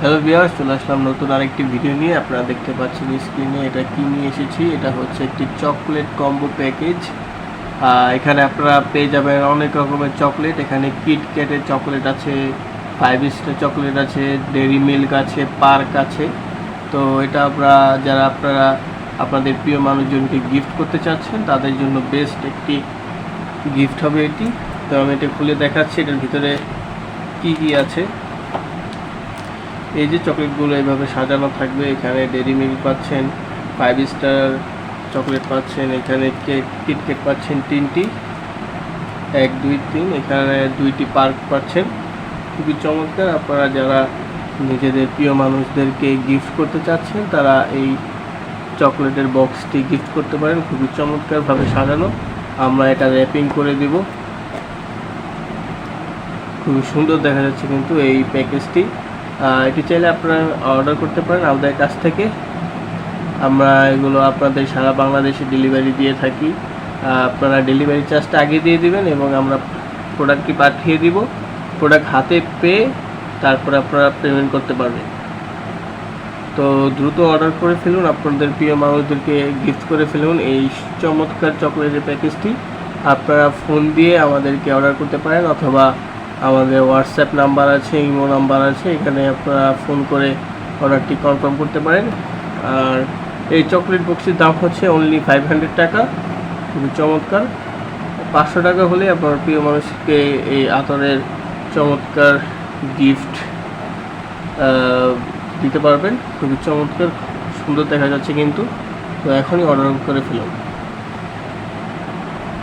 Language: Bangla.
হ্যালো বিয়ার্স চলে আসলাম নতুন আরেকটি ভিডিও নিয়ে। আপনারা দেখতে পাচ্ছেন স্ক্রিনে এটা কি নিয়ে এসেছি? এটা হচ্ছে একটি চকলেট কম্বো প্যাকেজ এখানে আপনারা পেয়ে যাবেন অনেক রকমের চকলেট এখানে কিটক্যাটের চকলেট আছে ফাইভ স্টার চকলেট আছে ডেরি মিল্ক আছে পার্ক আছে। তো এটা আপনারা যারা আপনারা, আপনাদের প্রিয় মানুষজনকে গিফট করতে চাচ্ছেন, তাদের জন্য বেস্ট একটি গিফট হবে এটি। তো আমি এটা খুলে দেখাচ্ছি, এটার ভিতরে কি কি আছে। এই যে চকলেটগুলো এইভাবে সাজানো থাকবে, এখানে ডেরি মিল্ক পাচ্ছেন ফাইভ স্টার চকলেট পাচ্ছেন, এখানে কেক কিটকেট পাচ্ছেন তিনটি, এক, দুই, তিন, এখানে দুইটি পার্ক পাচ্ছেন। খুবই চমৎকার, আপনারা যারা নিজেদের প্রিয় মানুষদেরকে গিফট করতে চাচ্ছেন, তারা এই চকলেটের বক্সটি গিফট করতে পারেন। খুবই চমৎকারভাবে সাজানো। আমরা এটা র্যাপিং করে দিব। খুবই সুন্দর দেখা যাচ্ছে কিন্তু এই প্যাকেজটি এটি চাইলে আপনারা অর্ডার করতে পারেন আমাদের কাছ থেকে। আমরা এগুলো আপনাদের সারা বাংলাদেশে ডেলিভারি দিয়ে থাকি। আপনারা ডেলিভারি চার্জটা আগে দিয়ে দিবেন এবং আমরা প্রোডাক্টটি পাঠিয়ে দিব। প্রোডাক্ট হাতে পেয়ে তারপর আপনারা পেমেন্ট করতে পারবেন। তো দ্রুত অর্ডার করে ফেলুন, আপনাদের প্রিয় মানুষদেরকে গিফট করে ফেলুন এই চমৎকার চকলেটের প্যাকেজটি আপনারা ফোন দিয়ে আমাদেরকে অর্ডার করতে পারেন অথবা আমাদের হোয়াটসঅ্যাপ নাম্বার আছে ইমো নাম্বার আছে, এখানে আপনারা ফোন করে অর্ডারটি কনফার্ম করতে পারেন। আর এই চকলেট বক্সের দাম হচ্ছে অনলি ফাইভ হান্ড্রেড টাকা, খুবই চমৎকার। পাঁচশো টাকা হলে আপনার প্রিয় মানুষকে এই আতরের চমৎকার গিফট দিতে পারবেন। খুবই চমৎকার, সুন্দর দেখা যাচ্ছে কিন্তু। তো এখনই অর্ডার করে ফেলুন।